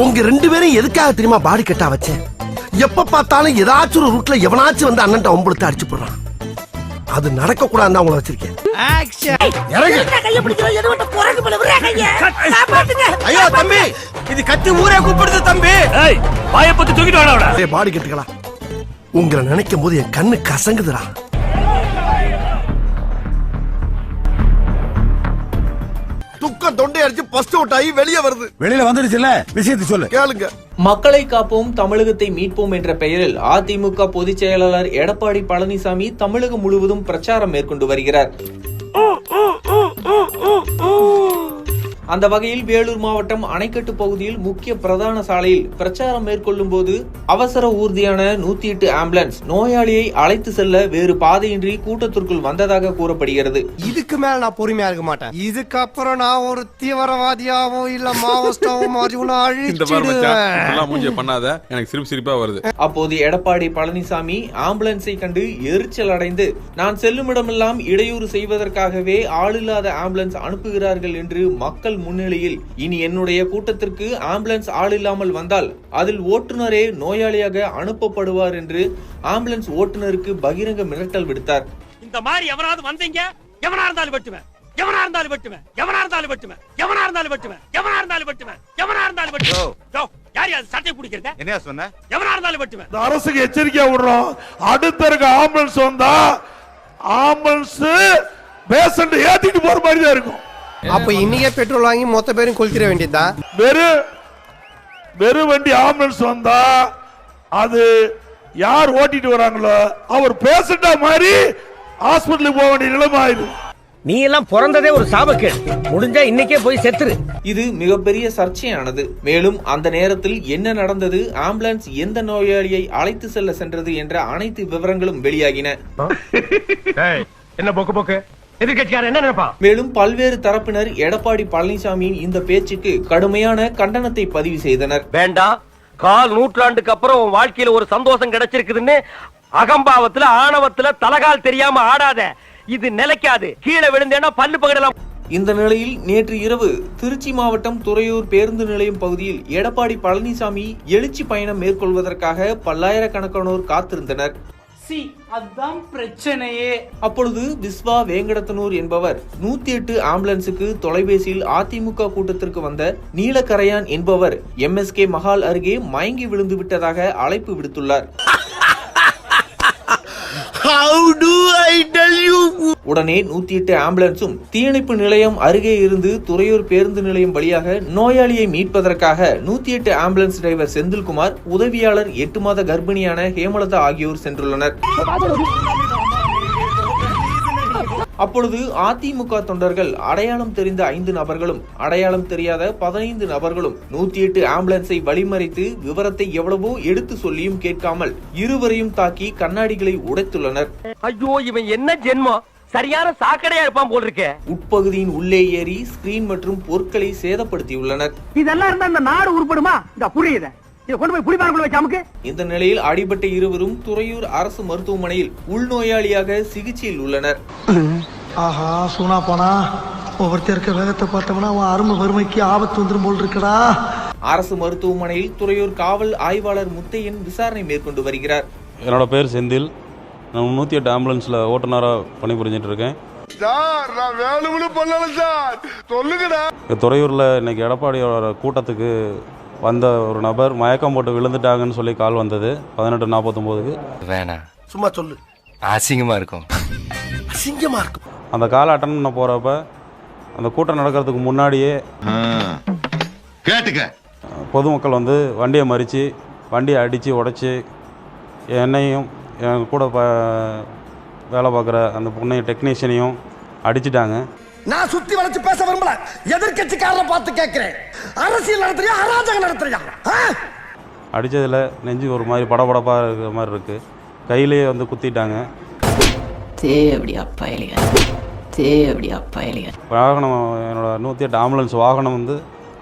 உங்க ரெண்டு பேரும் எதுக்காக தெரியுமா பாடி கட்டா வச்சேன்? எப்ப பார்த்தாலும் ஏதாச்சும் ஒரு ரூட்ல எவனாச்சும் வந்து அண்ணன் ஒம்பளுத்து அடிச்சு போடுறான். அது நடக்க கூடாதுன்னு அவங்கள வச்சிருக்கேன். இறங்கு. ஐயோ தம்பி. இது கத்தி ஊரே கூப்பிடுது தம்பி. ஏய் வாயை பத்தி தூக்கிட்டு வாடா பாடி கட்டுகளா உங்களை நினைக்கும் போது என் கண்ணு கசங்குதுடா. துக்கம் தொண்டை அடிச்சு பஸ்ட் அவுட் ஆகி வெளியே வருது. வெளியில வந்துடுச்சுல்ல விஷயத்தை சொல்லு. கேளுங்க. மக்களை காப்போம் தமிழகத்தை மீட்போம் என்ற பெயரில் அதிமுக பொதுச் செயலாளர் எடப்பாடி பழனிசாமி தமிழகம் முழுவதும் பிரச்சாரம் மேற்கொண்டு வருகிறார். அந்த வகையில் வேலூர் மாவட்டம் அணைக்கட்டு பகுதியில் முக்கிய பிரதான சாலையில் பிரச்சாரம் மேற்கொள்ளும் போது அவசர ஊர்தியான நூத்தி எட்டு ஆம்புலன்ஸ் நோயாளியை அழைத்து செல்ல வேறு பாதையின்றி கூட்டத்திற்குள் வந்ததாக கூறப்படுகிறது. இதுக்கு மேல நான் பொறுமையா இருக்க மாட்டேன். இதுக்கப்புறம் நான் ஒரு தீவிரவாதியாவோ இல்ல மாவோஸ்டாவோ பண்ணாத எனக்கு சிரிப்பு சிரிப்பா வருது. அப்போது எடப்பாடி பழனிசாமி ஆம்புலன்ஸை கண்டு எரிச்சல் அடைந்து நான் செல்லுமிடமெல்லாம் இடையூறு செய்வதற்காகவே ஆளில்லாத ஆம்புலன்ஸ் அனுப்புகிறார்கள் என்று மக்கள் முன்னிலையில் இனி என்னுடைய கூட்டத்திற்கு ஆம்புலன்ஸ் ஆள் இல்லாமல் வந்தால் அதில் ஓட்டுநரே நோயாளியாக அனுப்பப்படுவார் என்று ஆம்புலன்ஸ் ஓட்டுநருக்கு பகிரங்க மிரட்டல் விடுத்தார். இந்த மாதிரி எவனாவது வந்தீங்க எவனா இருந்தாலும் வெட்டுவேன். எவனா இருந்தாலும் வெட்டுவேன். எவனா இருந்தாலும் வெட்டுவேன். எவனா இருந்தாலும் வெட்டுவேன். எவனா இருந்தாலும் வெட்டுவேன். எவனா இருந்தாலும் வெட்டுவேன். யார் சட்டை பிடிக்கிறத? என்ன சொன்ன? எவனா இருந்தாலும் வெட்டுவேன். இந்த அரசுக்கு எச்சரிக்கையா விடுறோம். அடுத்த இருக்க ஆம்புலன்ஸ் வந்தா ஆம்புலன்ஸ் பேஷண்ட் ஏத்திட்டு போற மாதிரி தான் இருக்கும். அப்ப இன்னைக்கே பெட்ரோல் வாங்கி மொத்த பேரும் கொளுத்திட வேண்டியதுதான் வெறும் வெறும் வண்டி ஆம்புலன்ஸ் வந்தா அது யார் ஓட்டிட்டு வராங்களோ அவர் பேஷண்டா மாதிரி ஹாஸ்பிட்டலுக்கு போக வேண்டிய நிலைமை ஆயிடும் நீ எல்லாம் பிறந்ததே ஒரு சாபக்கேடு. முடிஞ்சா இன்னைக்கே போய் செத்துரு. இது மிகப்பெரிய சர்ச்சையானது. மேலும் அந்த நேரத்தில் என்ன நடந்தது? ஆம்புலன்ஸ் எந்த நோயாளியை அழைத்து செல்ல சென்றது என்ற அனைத்து விவரங்களும் வெளியாகின. என்ன போக்கு போக்கு? மேலும் பல்வேறு தரப்பினர் எடப்பாடி பழனிசாமியின் இந்த பேச்சுக்கு கடுமையான கண்டனத்தை பதிவு செய்தனர். வேண்டாம் கால் நூற்றாண்டுக்கு அப்புறம் உன் வாழ்க்கையில ஒரு சந்தோஷம் கிடைச்சிருக்குதுன்னு அகம்பாவத்துல ஆணவத்துல தலகால் தெரியாம ஆடாத. இது நிலைக்காது. கீழே விழுந்தேன்னா பல்லு பகடலாம். இந்த நிலையில் நேற்று இரவு திருச்சி மாவட்டம் துறையூர் பேருந்து நிலையம் பகுதியில் எடப்பாடி பழனிசாமி எழுச்சி பயணம் மேற்கொள்வதற்காக பல்லாயிரக்கணக்கானோர் காத்திருந்தனர். சி அதான் பிரச்சனையே. அப்பொழுது விஸ்வா வேங்கடத்தனூர் என்பவர் நூத்தி எட்டு ஆம்புலன்ஸுக்கு தொலைபேசியில் அதிமுக கூட்டத்திற்கு வந்த நீலக்கரையான் என்பவர் எம்எஸ்கே மஹால் அருகே மயங்கி விழுந்து விட்டதாக அழைப்பு விடுத்துள்ளார். உடனே நூத்தி எட்டு ஆம்புலன்ஸும் தீயணைப்பு நிலையம் அருகே இருந்து துறையூர் பேருந்து நிலையம் வழியாக நோயாளியை மீட்பதற்காக நூத்தி எட்டு ஆம்புலன்ஸ் டிரைவர் செந்தில்குமார் உதவியாளர் எட்டு மாத கர்ப்பிணியான ஹேமலதா ஆகியோர் சென்றுள்ளனர். அப்பொழுது அதிமுக தொண்டர்கள் அடையாளம் தெரிந்த ஐந்து நபர்களும் அடையாளம் தெரியாத பதினைந்து நபர்களும் நூத்தி எட்டு ஆம்புலன்ஸை வழிமறைத்து விவரத்தை எவ்வளவோ எடுத்து சொல்லியும் கேட்காமல் இருவரையும் தாக்கி கண்ணாடிகளை உடைத்துள்ளனர். ஐயோ இவன் என்ன ஜென்மம்? சரியான சாக்கடையா இருப்பான் போல் இருக்கே உட்பகுதியின் உள்ளே ஏறி ஸ்கிரீன் மற்றும் பொருட்களை சேதப்படுத்தியுள்ளனர். இதெல்லாம் இருந்தா இந்த நாடு உருப்படுமா? இந்த புரியுத. இந்த நிலையில் அடிபட்ட இருவரும் துறையூர் அரசு மருத்துவமனையில் உள்நோயாளியாக சிகிச்சையில் உள்ளனர். ஆஹா சூனா போனா ஒவ்வொருத்தர் இருக்க வேகத்தை பார்த்தோம்னா அவன் அருமை வறுமைக்கு ஆபத்து வந்துடும் போல் இருக்கடா. அரசு மருத்துவமனையில் துறையூர் காவல் ஆய்வாளர் முத்தையன் விசாரணை மேற்கொண்டு வருகிறார். என்னோட பேர் செந்தில். நான் நூற்றி எட்டு ஆம்புலன்ஸில் ஓட்டுநராக பணிபுரிஞ்சிட்டு இருக்கேன். சார் நான் வேணும்னு பண்ணல சார். சொல்லுங்கடா. இங்க துறையூரில் இன்னைக்கு எடப்பாடியோட கூட்டத்துக்கு வந்த ஒரு நபர் மயக்கம் போட்டு விழுந்துட்டாங்கன்னு சொல்லி கால் வந்தது. பதினெட்டு நாற்பத்தொம்போதுக்கு வேணாம். சும்மா சொல்லு. அசிங்கமா இருக்கும். அசிங்கமா இருக்கும். அந்த காலை அட்டன் பண்ண போகிறப்ப அந்த கூட்டம் நடக்கிறதுக்கு முன்னாடியே கேட்டுக்க. பொதுமக்கள் வந்து வண்டியை மறித்து வண்டியை அடித்து உடைச்சி என்னையும் என் கூட ப வேலை பார்க்குற அந்த பொண்ணையும் டெக்னீஷியனையும் அடிச்சிட்டாங்க. நான் சுத்தி வளைச்சு பேச விரும்பல. எதிர்கட்சிக்காரரை பார்த்து கேட்கிறேன். அரசியல் நடத்துறியா அராஜகம் நடத்துறியா? ஆ? அடித்ததில் நெஞ்சு ஒரு மாதிரி படபடப்பாக இருக்கிற மாதிரி இருக்குது கையிலேயே வந்து குத்திட்டாங்க. தேவடியா பயலியா தேவடியா பயலியா வாகனம் என்னோட நூற்றி எட்டு ஆம்புலன்ஸ் வாகனம் வந்து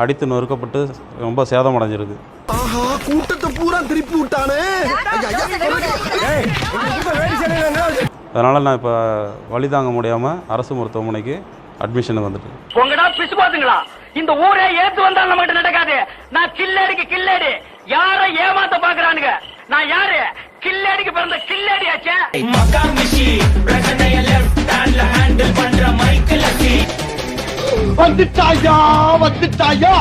அடித்து நொறுக்கப்பட்டு ரொம்ப சேதம் அடைஞ்சிருக்கு. ஆஹா கூட்டத்தை பூரா திருப்பி விட்டானே. அதனால் நான் இப்போ வழி தாங்க முடியாமல் அரசு மருத்துவமனைக்கு அட்மிஷனுக்கு வந்துட்டேன். உங்கடா பிசு பாத்துங்களா? இந்த ஊரே ஏத்து வந்தாலும் நம்மகிட்ட நடக்காது. நான் கில்லடிக்கு கில்லடி. யார ஏமாத்த பாக்குறானுங்க? நான் யாரு? கில்லடிக்கு பிறந்த கில்லடி ஆச்சே வந்துட்டாயா வந்துட்டாயா?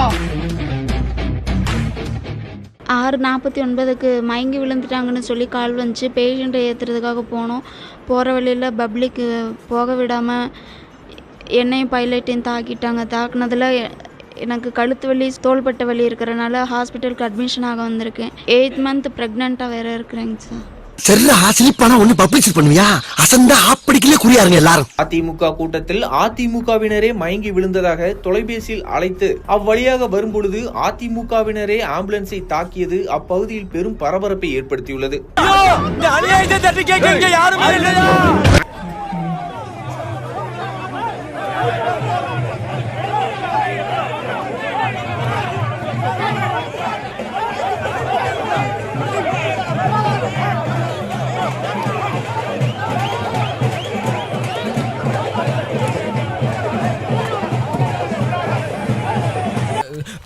ஆறு நாற்பத்தி ஒன்பதுக்கு மயங்கி விழுந்துட்டாங்கன்னு சொல்லி கால் வந்துச்சு. பேஷண்ட்டை ஏற்றுறதுக்காக போனோம். போகிற வழியில் பப்ளிக்கு போக விடாமல் என்னையும் பைலட்டையும் தாக்கிட்டாங்க. தாக்குனதில் எனக்கு கழுத்து வலி தோள்பட்ட வலி இருக்கிறனால ஹாஸ்பிட்டலுக்கு அட்மிஷன் ஆக வந்திருக்கேன். எயித் மந்த் ப்ரெக்னெண்ட்டாக வேறு இருக்கிறேங்க சார். சரிடா சிலிப்பானா ஒண்ணு பப்ளிசிட் பண்ணுவியா? அசந்தா ஆப்படிக்கலே குறியாருங்க எல்லாரும். அதிமுக கூட்டத்தில் அதிமுகவினரே மயங்கி விழுந்ததாக தொலைபேசியில் அழைத்து அவ்வழியாக வரும்பொழுது அதிமுகவினரே ஆம்புலன்ஸை தாக்கியது அப்பகுதியில் பெரும் பரபரப்பை ஏற்படுத்தியுள்ளது.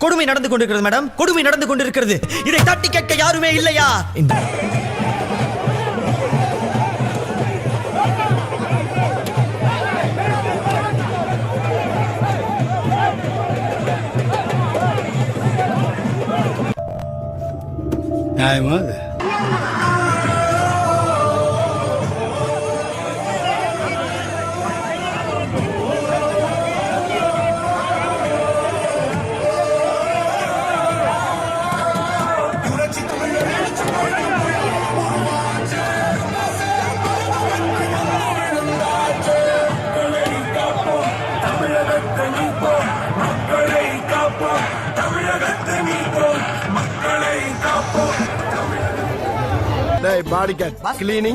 கொடுமை நடந்து கொண்டிருக்கிறது மேடம் கொடுமை நடந்து கொண்டிருக்கிறது. இதை தட்டி கேட்க யாருமே இல்லையா? நியாயமா அது? டேய் பாடி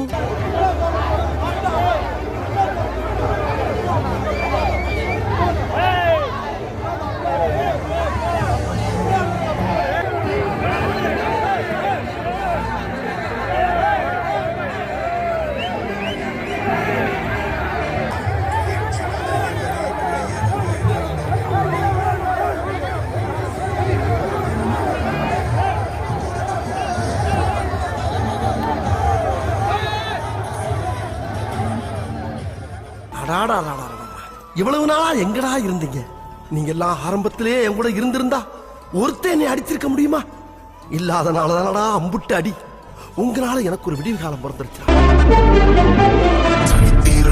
ராடா ராடா ராடா. இவ்வளவு நாளா எங்கடா இருந்தீங்க? நீங்க எல்லாம் ஆரம்பத்திலே என் கூட இருந்திருந்தா ஒருத்தன் என்னை அடிச்சிருக்க முடியுமா? இல்லாதனாலதானடா அம்புட்டு அடி. உங்களால எனக்கு ஒரு விடிவு காலம் பிறந்துருச்சு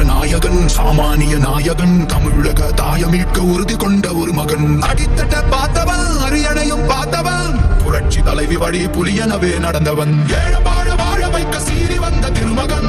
நாயகன் சாமானிய நாயகன் தமிழக தாயமீட்க உறுதி கொண்ட ஒரு மகன். அடித்தட்ட பார்த்தவன் அரியணையும் பார்த்தவன். புரட்சி தலைவி வழி புலியனவே நடந்தவன். ஏழ வாழ வாழ வைக்க சீறி வந்த திருமகன்.